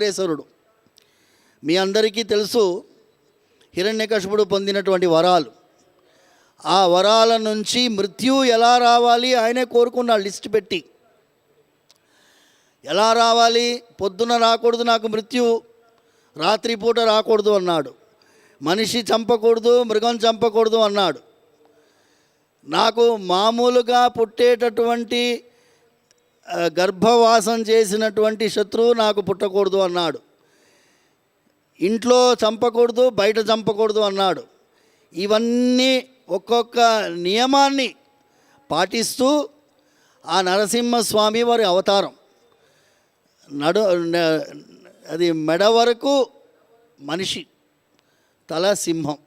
వెంకటేశ్వరుడు మీ అందరికీ తెలుసు హిరణ్యకశపుడు పొందినటువంటి వరాలు. ఆ వరాల నుంచి మృత్యు ఎలా రావాలి ఆయనే కోరుకున్నాడు లిస్ట్ పెట్టి. ఎలా రావాలి? పొద్దున రాకూడదు నాకు మృత్యు రాత్రిపూట రాకూడదు అన్నాడు. మనిషి చంపకూడదు మృగం చంపకూడదు అన్నాడు. నాకు మామూలుగా పుట్టేటటువంటి గర్భవాసం చేసినటువంటి శత్రువు నాకు పుట్టకూడదు అన్నాడు. ఇంట్లో చంపకూడదు బయట చంపకూడదు అన్నాడు. ఇవన్నీ ఒక్కొక్క నియమాన్ని పాటిస్తూ ఆ నరసింహస్వామి వారి అవతారం. నడు అది మెడ వరకు మనిషి తల సింహం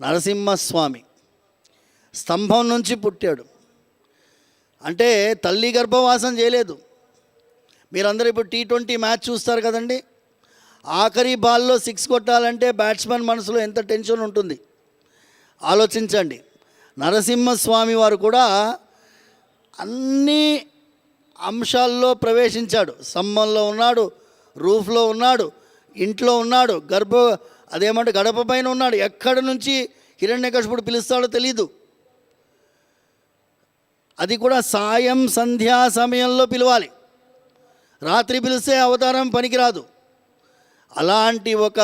నరసింహస్వామి. స్తంభం నుంచి పుట్టాడు. అంటే తల్లి గర్భవాసం చేయలేదు. మీరందరూ ఇప్పుడు టీ ట్వంటీ మ్యాచ్ చూస్తారు కదండి. ఆఖరి బాల్లో సిక్స్ కొట్టాలంటే బ్యాట్స్మెన్ మనసులో ఎంత టెన్షన్ ఉంటుంది. ఆలోచించండి. నరసింహస్వామి వారు కూడా అన్ని అంశాల్లో ప్రవేశించాడు. సమ్మంలో ఉన్నాడు రూఫ్లో ఉన్నాడు ఇంట్లో ఉన్నాడు గర్భ అదేమంటే గడప పైన ఉన్నాడు. ఎక్కడి నుంచి హిరణ్యకశపుడు పిలుస్తాడో తెలీదు. అది కూడా సాయం సంధ్యా సమయంలో పిలవాలి. రాత్రి పిలిస్తే అవతారం పనికిరాదు. అలాంటి ఒక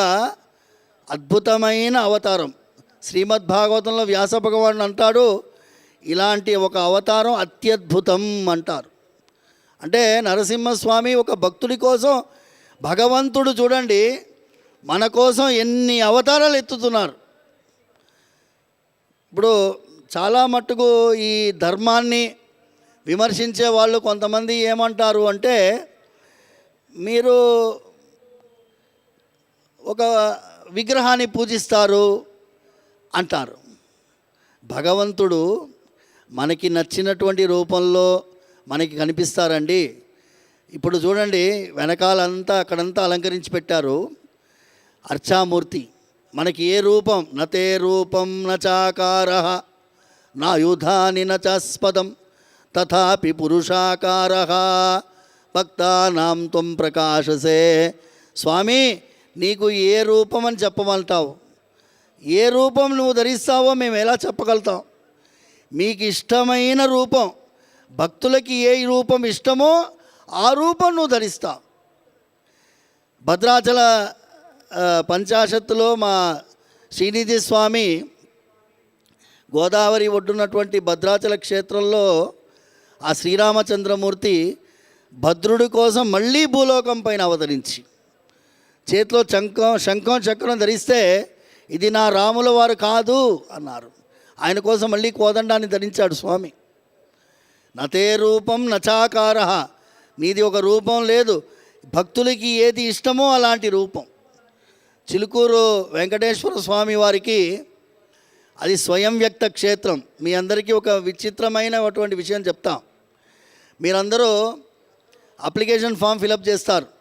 అద్భుతమైన అవతారం. శ్రీమద్ భాగవతంలో వ్యాస భగవాను అంటాడు ఇలాంటి ఒక అవతారం అత్యద్భుతం అంటారు. అంటే నరసింహస్వామి ఒక భక్తుడి కోసం భగవంతుడు చూడండి మన కోసం ఎన్ని అవతారాలు ఎత్తుతున్నారు. ఇప్పుడు చాలా మట్టుకు ఈ ధర్మాన్ని విమర్శించే వాళ్ళు కొంతమంది ఏమంటారు అంటే మీరు ఒక విగ్రహాన్ని పూజిస్తారు అంటారు. భగవంతుడు మనకి నచ్చినటువంటి రూపంలో మనకి కనిపిస్తారండి. ఇప్పుడు చూడండి వెనకాలంతా అక్కడంతా అలంకరించి పెట్టారు. అర్చామూర్తి మనకి ఏ రూపం? నతే రూపం నచాకార. నా యుధాని నచాస్పదం తథాపి పురుషాకార. భక్తానాం త్వం ప్రకాశసే. స్వామి నీకు ఏ రూపం అని చెప్పమంటావు? ఏ రూపం నువ్వు ధరిస్తావో మేము ఎలా చెప్పగలుగుతాం? మీకు ఇష్టమైన రూపం భక్తులకి ఏ రూపం ఇష్టమో ఆ రూపం నువ్వు ధరిస్తావు. భద్రాచల పంచాశత్తులో మా శ్రీనిధి స్వామి గోదావరి ఒడ్డున్నటువంటి భద్రాచల క్షేత్రంలో ఆ శ్రీరామచంద్రమూర్తి భద్రుడి కోసం మళ్ళీ భూలోకం పైన అవతరించి చేతిలో శంఖం శంఖం చక్రం ధరిస్తే ఇది నా రాముల వారు కాదు అన్నారు. ఆయన కోసం మళ్ళీ కోదండాన్ని ధరించాడు స్వామి. నతే రూపం నచాకార. నీది ఒక రూపం లేదు. భక్తులకి ఏది ఇష్టమో అలాంటి రూపం. చిలుకూరు వెంకటేశ్వర స్వామి వారికి అది స్వయం వ్యక్త క్షేత్రం. మీ అందరికీ ఒక విచిత్రమైన అటువంటి విషయం చెప్తాం. మీరందరూ అప్లికేషన్ ఫామ్ ఫిలప్ చేస్తారు.